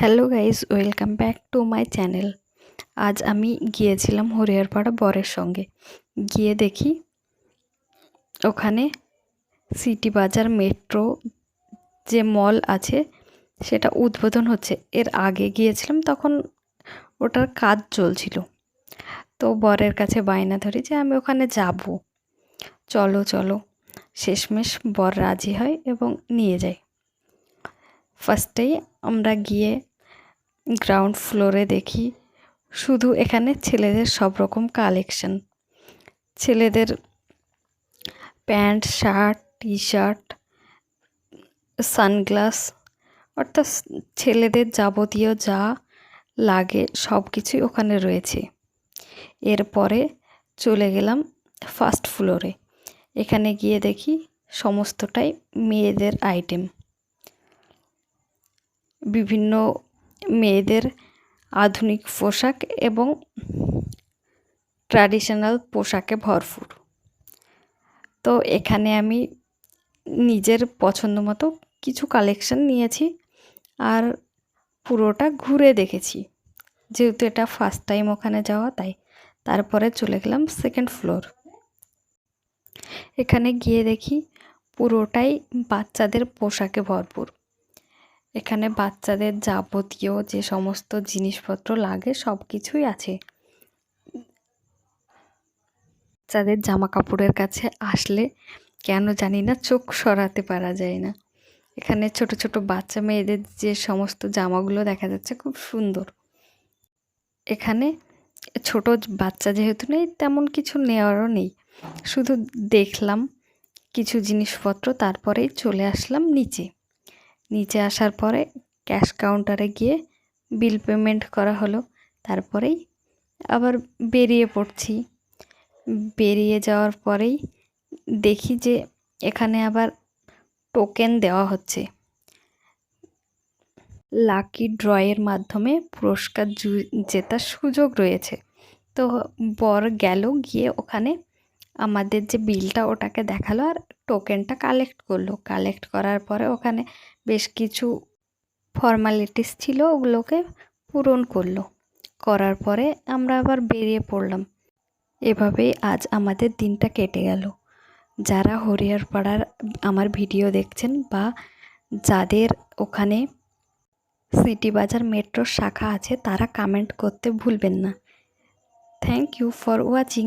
Hello guys welcome back to my channel. আজ আমি গিয়েছিলাম হরিহরপাড়া বরের সঙ্গে। গিয়ে দেখি ওখানে সিটি বাজার মেট্রো যে মল আছে, সেটা উদ্বোধন হচ্ছে। এর আগে গিয়েছিলাম, তখন ওটার কাজ চলছিল। তো বরের কাছে বায়না ধরি যে আমি ওখানে যাব। চলো চলো, শেষমেশ বর রাজি হয় এবং নিয়ে যায়। ফার্স্টেই আমরা গিয়ে গ্রাউন্ড ফ্লোরে দেখি শুধু এখানে ছেলেদের সব রকম কালেকশন। ছেলেদের pant, shirt T shirt sunglass, অর্থাৎ ছেলেদের যাবতীয় যা লাগে সব কিছুই ওখানে রয়েছে। এরপরে চলে গেলাম ফার্স্ট ফ্লোরে। এখানে গিয়ে দেখি সমস্তটাই মেয়েদের আইটেম। বিভিন্ন মেয়েদের আধুনিক পোশাক এবং ট্র্যাডিশনাল পোশাকে ভরপুর। তো এখানে আমি নিজের পছন্দ মতো কিছু কালেকশন নিয়েছি আর পুরোটা ঘুরে দেখেছি। যেহেতু এটা ফার্স্ট টাইম ওখানে যাওয়া, তাই তারপরে চলে গেলাম সেকেন্ড ফ্লোর এখানে গিয়ে দেখি পুরোটাই বাচ্চাদের পোশাকে ভরপুর। এখানে বাচ্চাদের যাবতীয় যে সমস্ত জিনিসপত্র লাগে, সব কিছুই আছে। বাচ্চাদের জামা কাপড়ের কাছে আসলে কেন জানি না চোখ সরাতে পারা যায় না। এখানে ছোট ছোট বাচ্চা মেয়েদের যে সমস্ত জামাগুলো দেখা যাচ্ছে খুব সুন্দর। এখানে ছোট বাচ্চা যেহেতু নেই, তেমন কিছু নেওয়ারও নেই। শুধু দেখলাম কিছু জিনিসপত্র, তারপরেই চলে আসলাম নিচে। নিচে আসার পরে ক্যাশ কাউন্টারে গিয়ে বিল পেমেন্ট করা হলো। তারপরেই আবার বেরিয়ে পড়ছি। বেরিয়ে যাওয়ার পরেই দেখি যে এখানে আবার টোকেন দেওয়া হচ্ছে। লাকি ড্রয়ের মাধ্যমে পুরস্কার জেতার সুযোগ রয়েছে। তো বর গেল, গিয়ে ওখানে আমাদের যে বিলটা ওটাকে দেখাল আর টোকেনটা কালেক্ট করল। কালেক্ট করার পরে ওখানে বেশ কিছু ফর্মালিটিস ছিল, ওগুলোকে পূরণ করল। করার পরে আমরা আবার বেরিয়ে পড়লাম। এভাবেই আজ আমাদের দিনটা কেটে গেল। যারা হরিহরপাড়ার আমার ভিডিও দেখছেন বা যাদের ওখানে সিটি বাজার মেট্রোর শাখা আছে, তারা কমেন্ট করতে ভুলবেন না। Thank you for watching